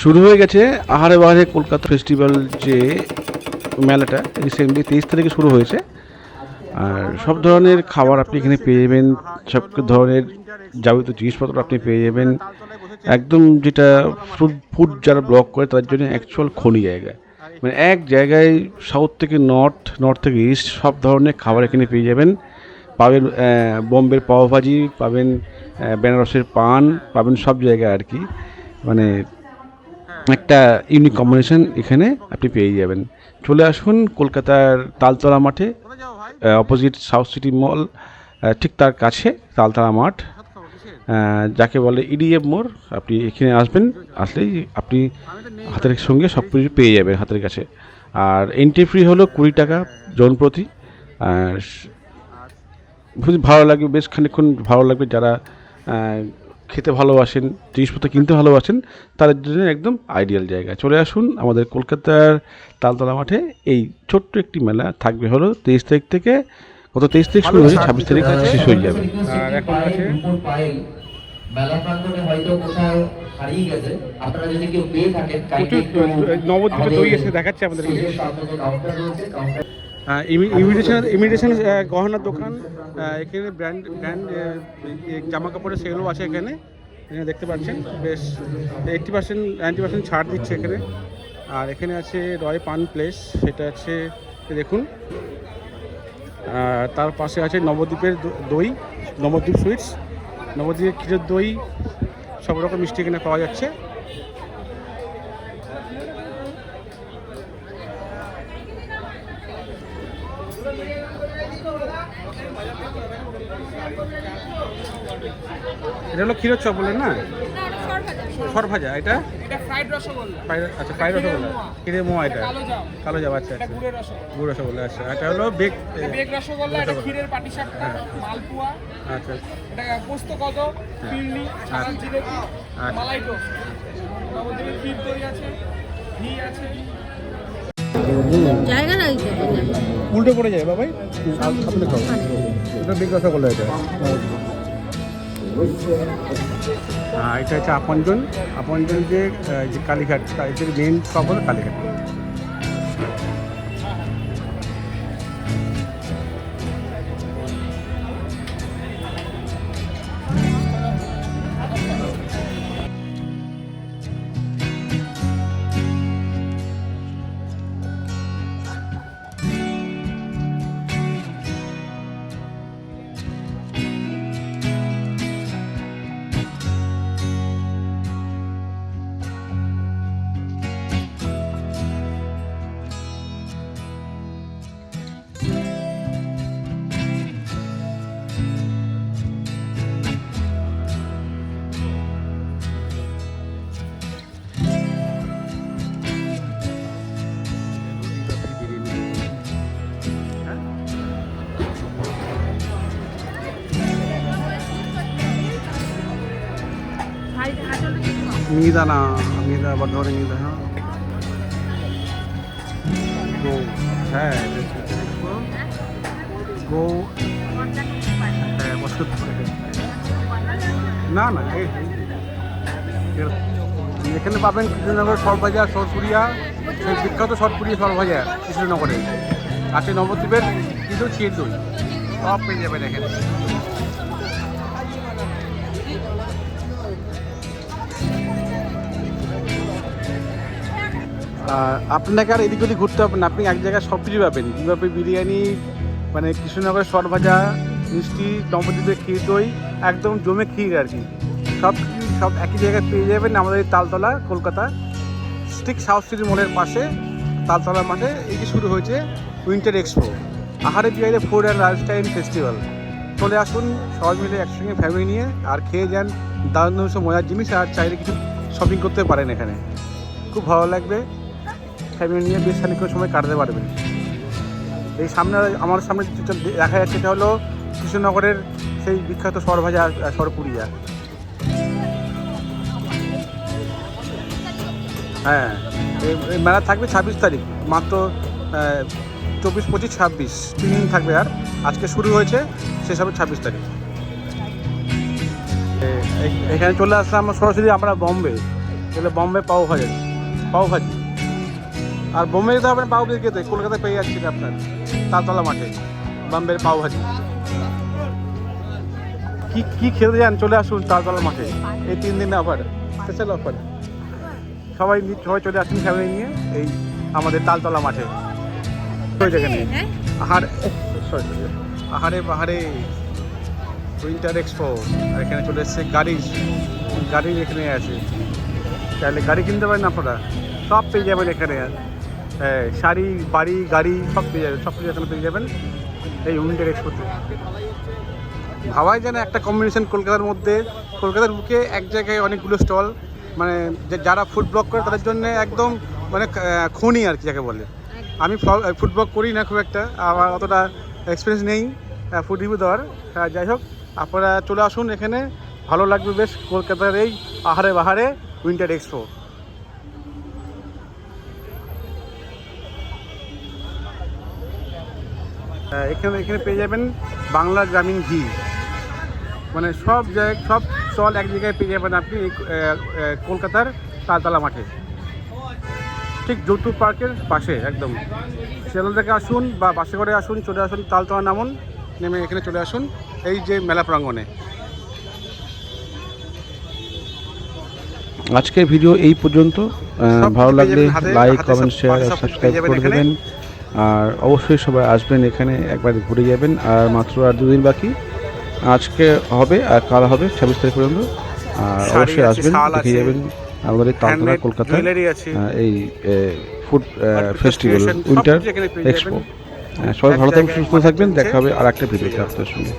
শুরু হয়ে গেছে আহারে বাহারে কলকাতা ফেস্টিভ্যাল যে মেলাটা রিসেন্টলি তেইশ তারিখে শুরু হয়েছে। আর সব ধরনের খাবার আপনি এখানে পেয়ে যাবেন, সব ধরনের যাবতীয় জিনিসপত্র আপনি পেয়ে যাবেন। একদম যেটা ফুড ফুড যারা ব্লক করে তার জন্য অ্যাকচুয়াল খনি জায়গা। মানে এক জায়গায় সাউথ থেকে নর্থ নর্থ থেকে ইস্ট সব ধরনের খাবার এখানে পেয়ে যাবেন। পাবেন বোম্বের পাওভাজি, পাবেন বেনারসের পান, পাবেন সব জায়গায় আর কি। মানে একটা ইউনিক কম্বিনেশন এখানে আপনি পেয়ে যাবেন। চলে আসুন কলকাতার তালতলা মাঠে অপোজিট সাউথ সিটি মল ঠিক তার কাছে, তালতলা মাঠ। যাকে বলে ইডিএফ মোড়, আপনি এখানে আসবেন, আসলেই আপনি হাতের সঙ্গে সব কিছু পেয়ে যাবেন হাতের কাছে। আর এন্ট্রি ফ্রি হলো কুড়ি টাকা জন প্রতি। আর ভালো লাগবে, বেশ খানিকক্ষণ ভালো লাগবে যারা খেতে ভালোবাসেন জিনিসপত্র কিনতে ভালোবাসেন তাদের জন্য একদম আইডিয়াল জায়গা। চলে আসুন আমাদের কলকাতার তালতলা মাঠে। এই ছোট্ট একটি মেলা থাকবে হলো তেইশ তারিখ থেকে গত তেইশ তারিখ শুরু হয়েছে ছাব্বিশ তারিখ শেষ হয়ে যাবে। আর এখন আছে? মেলা প্রাঙ্গণে হয়তো কোথাও হারিয়ে গেছে। আপনারা যদি কেউ পেয়ে থাকেন নবদ্বীপে দই এসে দেখাচ্ছে আমাদের কাউন্টার রয়েছে। কাউন্টার ইমিটেশন ইমিটেশন গহনার দোকান এখানে ব্র্যান্ড ব্র্যান্ড জামা কাপড়ের সেলও আছে এখানে। এখানে দেখতে পাচ্ছেন, বেশ এইটটি পার্সেন্ট নাইনটি পার্সেন্ট ছাড় দিচ্ছে এখানে। আর এখানে আছে রয় পান প্লেস সেটা আছে দেখুন। তার পাশে আছে নবদ্বীপের দই, নবদ্বীপ সুইটস নবদ্বীপের ক্ষীরের দই, সব রকম মিষ্টি এখানে পাওয়া যাচ্ছে। এটা হলো ক্ষীরের চপ বললেন না সর ভাজা এটা আচ্ছা ফ্রাইড রসগোল্লা। ক্ষীরের মোয়া। এটা। কালো জাম। আচ্ছা আচ্ছা। গুড় রসগোল্লা। আচ্ছা। এটা হলো বেক বেগ রসগোল্লা এটা ক্ষীরের পাটিসাপটা মালপোয়া। আচ্ছা এটা পোস্ত কদম পিন্ডি ছানার জিলেপি আচ্ছা। মালাই টোস্ট। নবদ্বীপের ক্ষীর দই আছে ঘি আছে। জায়গা নাই উল্টো পড়ে যায় বাবাই? সামনে খাও এটা বেক করল এটা। হ্যাঁ এটা হচ্ছে আপনজন। আপনজন যে কালীঘাট এদের মেন সব হলো কালীঘাট। মিহিদানা মিহিদা বর্ধমানে মিহিদানা গো হ্যাঁ গো হ্যাঁ বসত না না এখানে পাবেন কৃষ্ণনগর সরভাজা সরপুরিয়া, সেই বিখ্যাত সরপুরিয়া সরভাজা কৃষ্ণনগরে। আছে নবদ্বীপের কিন্তু দই সব পেয়ে যাবেন এখানে। আপনাকে আর এদিক ওদিক ঘুরতে হবে না। আপনি এক জায়গায় সব কিছু পাবেন। কীভাবে বিরিয়ানি মানে কৃষ্ণনগরের সর ভাজা মিষ্টি নবদ্বীপের ক্ষীর দই, একদম জমে ক্ষীর আর কি। সব সব একই জায়গায় পেয়ে যাবেন আমাদের তালতলা, কলকাতা। ঠিক সাউথ সিটি মলের পাশে তালতলা মাঠে যে শুরু হয়েছে উইন্টার এক্সপো। আহারে বিহারে ফুড অ্যান্ড লাইফস্টাইল ফেস্টিভ্যাল চলে আসুন, সবাই মিলে একসঙ্গে ফ্যামিলি নিয়ে, আর খেয়ে যান দারুণ মজার জিনিস, আর চাইলে কিছু শপিং করতে পারেন এখানে। খুব ভালো লাগবে। ফ্যামিলি নিয়ে বেশ খানিক্ষণ সময় কাটাতে পারবেন। এই সামনে আমার সামনে দেখা যাচ্ছে এটা হলো কৃষ্ণনগরের সেই বিখ্যাত সরভাজা সরপুরিয়া। হ্যাঁ এই- মেলা থাকবে ছাব্বিশ তারিখ, মাত্র চব্বিশ, পঁচিশ, ছাব্বিশ, তিন দিন থাকবে আর। আজকে শুরু হয়েছে, শেষ হবে ছাব্বিশ তারিখ। এখানে চলে আসলাম সরাসরি আমরা বম্বে। এগুলো বম্বে পাও ভাজি পাও ভাজি আর বোম্বে যেতে হবে না পাও ভাজি খেতে কলকাতায় পেয়ে যাচ্ছি আপনার তালতলা মাঠে বম্বের পাও ভাজি। কি কি খেতে যান? চলে আসুন তালতলা মাঠে। এই তিন দিন অফার স্পেশাল অফার সবাই সবাই চলে আসুন ফ্যামিলি নিয়ে এই আমাদের তালতলা মাঠে। যেখানে আহার সরি আহারে পাহাড়ে উইন্টার এক্সপো আর এখানে চলে এসছে গাড়ি। গাড়ি এখানে আছে। চাইলে গাড়ি কিনতে পারেন আপনারা। সব পেয়ে যাবেন এখানে। হ্যাঁ শাড়ি বাড়ি গাড়ি সব পেয়ে যাবেন সব কিছু এখানে পেয়ে যাবেন এই উইন্টার এক্সপোতে ভাবাই যেন একটা কম্বিনেশন কলকাতার মধ্যে কলকাতার বুকে এক জায়গায় অনেকগুলো স্টল মানে যারা ফুড ব্লগ করে তাদের জন্য একদম মানে খনি আর কি যাকে বলে। আমি ফুড ব্লগ করি না খুব একটা আমার অতটা এক্সপিরিয়েন্স নেই ফুড রিভিউ দেওয়ার। যাই হোক আপনারা চলে আসুন এখানে ভালো লাগবে বেশ কলকাতার এই আহারে বাহারে উইন্টার এক্সপো। এখানে এখানে পেয়ে যাবেন বাংলা গ্রামীণ ঘি। মানে সব জায়গায় সব স্টল এক জায়গায় পেয়ে যাবেন আপনি কলকাতার তালতলা মাঠে। ঠিক যৌতুক পার্কের পাশে একদম। শিয়ালদা থেকে আসুন বা বাসে করে আসুন চলে আসুন তালতলা নামুন নেমে এখানে চলে আসুন। এই যে মেলা প্রাঙ্গণে। আজকের ভিডিও এই পর্যন্ত। ভালো লাগলে লাইক কমেন্ট শেয়ার সাবস্ক্রাইব করে দেবেন। আর অবশ্যই সবাই আসবেন এখানে একবার ঘুরে যাবেন। আর মাত্র আর দুদিন বাকি। আজকে হবে আর কাল হবে ছাব্বিশ তারিখ পর্যন্ত। আর অবশ্যই আসবেন দেখে যাবেন। আমাদের এই তালতলা কলকাতা এই ফুড ফেস্টিভ্যাল উইন্টার এক্সপো। সবাই ভালো থাকবেন সুস্থ থাকবেন। দেখা হবে আর একটা ভিডিও আপনার সঙ্গে।